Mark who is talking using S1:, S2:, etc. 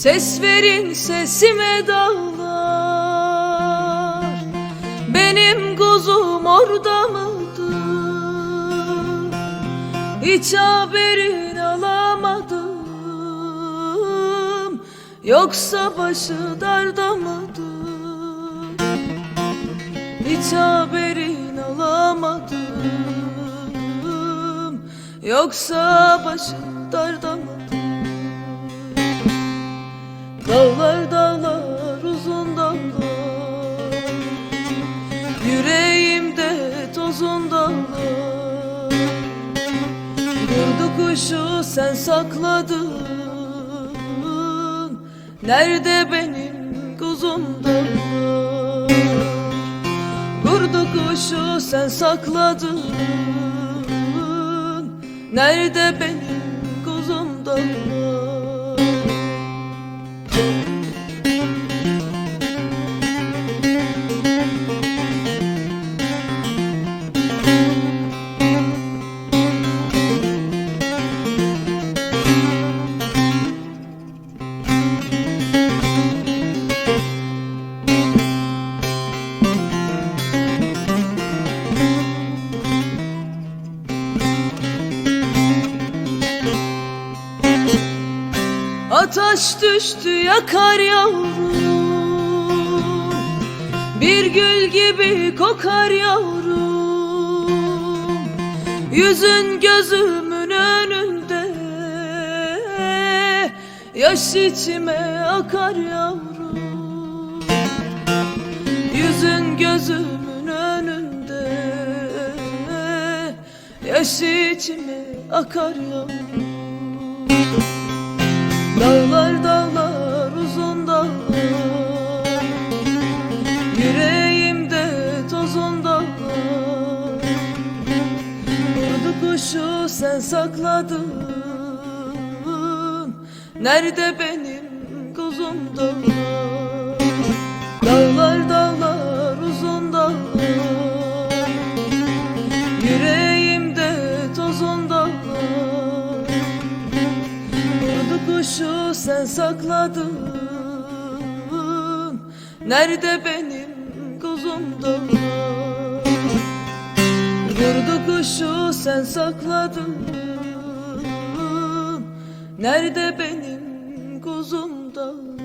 S1: Ses verin sesime dağlar. Benim kuzum orada mıdır? Hiç haberin alamadım. Yoksa başı darda mıdır? Hiç haberin alamadım. Yoksa başı darda mıdır Dağlar dağlar uzun dağlar Yüreğimde tozun dağlar Vurdu kuşu sen sakladın. Nerede benim kuzum dağlar Vurdu kuşu sen sakladın. Nerede benim kuzum Ataş düştü yakar yavrum. Bir gül gibi kokar yavrum. Yüzün gözümün önünde. Yaş içime akar yavrum. Yüzün gözümün önünde. Yaş içime akar yavrum kuşu sen sakladın. Nerede benim kuzum dağlar? Dağlar dağlar uzun dağlar. Yüreğimde tozun dağlar. Vurdu kuşu sen sakladın. Nerede benim kuzum dağlar Vurdu kuşu sen sakladın. Nerede benim kuzum dağlar